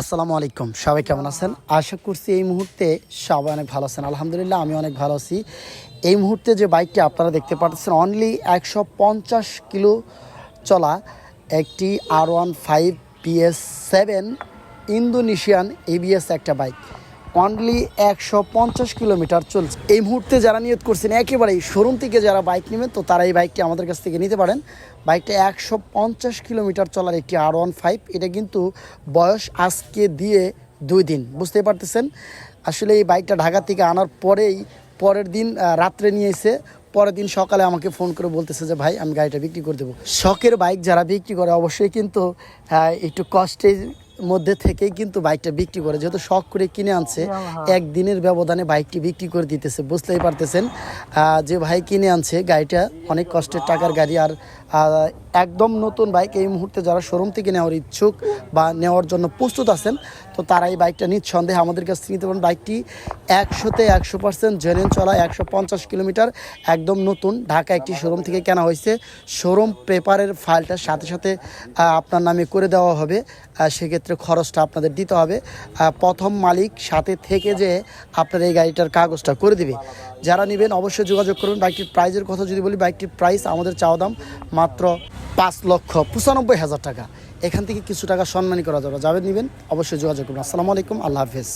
আসসালামু আলাইকুম। সবাই কেমন আছেন? আশা করছি এই মুহূর্তে সবাই অনেক ভালো আছেন। আলহামদুলিল্লাহ আমি অনেক ভালো আছি। এই মুহূর্তে যে বাইকটি আপনারা দেখতে পাচ্ছেন অনলি একশো পঞ্চাশ কিলো চলা একটি R one five PS seven Indonesian ABS একটা বাইক। অনলি একশো পঞ্চাশ কিলোমিটার চলছে। এই মুহূর্তে যারা নিয়ত করছেন, একেবারেই শোরুম থেকে যারা বাইক নেবেন, তো তারা এই বাইকটি আমাদের কাছ থেকে নিতে পারেন। বাইকটা একশো পঞ্চাশ কিলোমিটার চলার একটি আর ওয়ান ফাইভ এটা কিন্তু বয়স আজকে দিয়ে দুই দিন বুঝতে পারতেছেন? আসলে এই বাইকটা ঢাকা থেকে আনার পরেই, পরের দিন রাত্রে নিয়ে এসে, পরের দিন সকালে আমাকে ফোন করে বলতেছে যে, ভাই, আমি গাড়িটা বিক্রি করে দেবো। শখের বাইক যারা বিক্রি করে, অবশ্যই কিন্তু একটু কষ্টের মধ্যে থেকেই কিন্তু বাইকটা বিক্রি করে। যেহেতু শখ করে কিনে আনছে একদিনের ব্যবধানে বাইকটি বিক্রি করে দিতেছে বুঝতেই পারতেছেন। যে ভাই কিনে আনছে গাড়িটা অনেক কষ্টের টাকার গাড়ি আর একদম নতুন বাইক এই মুহূর্তে যারা শোরুম থেকে নেওয়ার ইচ্ছুক বা নেওয়ার জন্য প্রস্তুত আছেন, তো তারা এই বাইকটা নিঃসন্দেহে আমাদের কাছ থেকে নিতে পারেন। বাইকটি একশোতে একশো পার্সেন্ট জেনুইন চলা, একশো পঞ্চাশ কিলোমিটার, একদম নতুন। ঢাকা একটি শোরুম থেকে কেনা হয়েছে। শোরুম পেপারের ফাইলটা সাথে সাথে আপনার নামে করে দেওয়া হবে। সেক্ষেত্রে খরচটা আপনাদের দিতে হবে। প্রথম মালিক সাথে থেকে যে আপনার এই গাড়িটার কাগজটা করে দিবে। যারা নেবেন অবশ্যই যোগাযোগ করবেন। বাইকটির প্রাইজের কথা যদি বলি, বাইকটির প্রাইস আমাদের চাওয়া দাম মাত্র পাঁচ লক্ষ পঁচানব্বই হাজার টাকা। এখান থেকে কিছু টাকা সম্মানী করা যাবে যাবে নেবেন, অবশ্যই যোগাযোগ করুন। আসসালামু আলাইকুম, আল্লাহ হাফেজ।